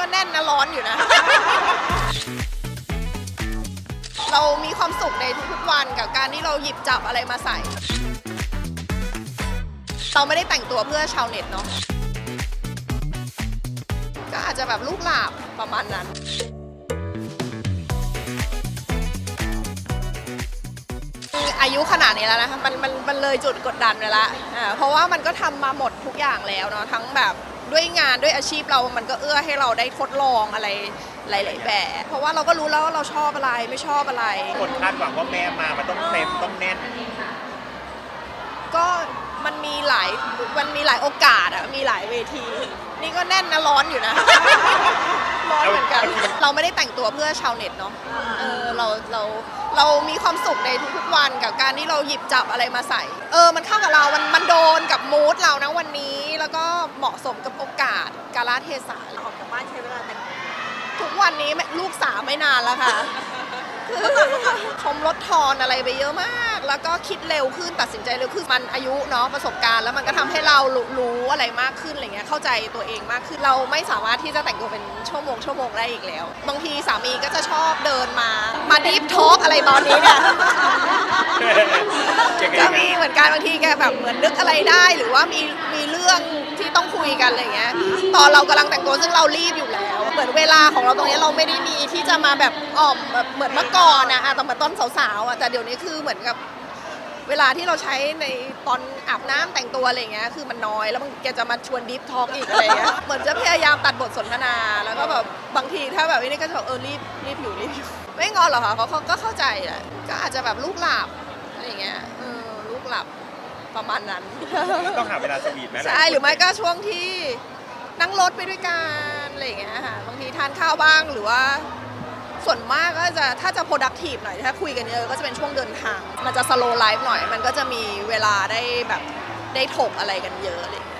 ก็แน่นนะร้อนอยู่นะ เรามีความสุขในทุกๆวันกับการที่เราหยิบจับอะไรมาใส่ เราไม่ได้แต่งตัวเพื่อชาวเน็ตเนาะ ก็อาจจะแบบลูกหลาบประมาณนั้นอายุขนาดนี้แล้วนะคะมันมันมันเลยจุดกดดันไปละอ่าเพราะว่ามันก็ทำมาหมดทุกอย่างแล้วเนาะทั้งแบบ ด้วยงานด้วยอาชีพเรามันก็เอื้อให้เราได้ทดลองอะไรหลาย ๆ แบบ เพราะว่าเราก็รู้แล้วว่าเราชอบอะไรไม่ชอบอะไร คนคาดหวังว่าแม่มา มันต้องเต็มต้องแน่น ก็มันมีหลายมันมีหลายโอกาสอะมีหลายเวที นี่ก็แน่นนะร้อนอยู่นะร้ อนเหมือนกัน เราไม่ได้แต่งตัวเพื่อชาวเน็ตเนาะเออเราเราเรามีความสุขในทุกๆวันกับการที่เราหยิบจับอะไรมาใส่ เออ มันเข้ากับเรา มันมันโดนกับมูดเรานะวันนี้ แล้วก็เหมาะสมกับโอกาสกาลเทศะออกจากบ้านใช้เวลาแต่งตัวทุกวันนี้ลูกสาวไม่นานแล้วค่ะ คือ ชมลดทอนอะไรไปเยอะมาก แล้วก็คิดเร็วขึ้นตัดสินใจเร็วขึ้นมันอายุเนาะประสบการณ์แล้วมันก็ทำให้เรารู้รู้อะไรมากขึ้นอะไรเงี้ยเข้าใจตัวเองมากขึ้นเราไม่สามารถที่จะแต่งตัวเป็นชั่วโมงชั่วโมงได้อีกแล้ว บางทีสามีก็จะชอบเดินมามาดีฟทอ k อะไรตอนนี้เนี่ยยังไงก็นะมีเหมือนกันบางทีแกแบบเหมือนนึกอะไรได้หรือว่ามีมีเรื่องที่ต้องคุยกันอะไรเงี้ยตอนเรากำลังแต่งตัวซึ่งเรารีบอยู่แล้วเห มือนเวลาของเราตรงนี้เราไม่ได้มีที่จะมาแบบอ่อมแบบเหมือนเมื่อก่อนนะอะตอนเหมือนตอนสาวๆอะแต่เดี๋ยวนี้คือเหมือนกับเวลาที่เราใช้ในตอนอาบน้ำแต่งตัวอะไรเงี้ยคือมันน้อยแล้วบางแกจะมาชวนดิฟทอ k อีกอะไรเงี้ยเหมือนจะพยายามตัดบทสนทนา แล้วก็แบบบางทีถ้าแบบนี้ก็จะแบบเออรีบรีบอยู่รีบอยู่ไม่งอนหรอกค่ะเขาเขาก็เข้าใจแหละก็อาจจะแบบลูกหลับอะไรเงี้ยเออลูกหลับประมาณนั้นต้องหาเวลาสวีทไหมล่ะใช่หรือไม่ก็ช่วงที่ นั่งรถไปด้วยกันอะไรอย่างเงี้ยค่ะบางทีทานข้าวบ้างหรือว่า ส่วนมากก็จะถ้าจะ productive หน่อยถ้าคุยกันเยอะก็จะเป็นช่วงเดินทาง มันจะ slow life หน่อย มันก็จะมีเวลาได้แบบได้ถกอะไรกันเยอะอะไรอย่างเงี้ย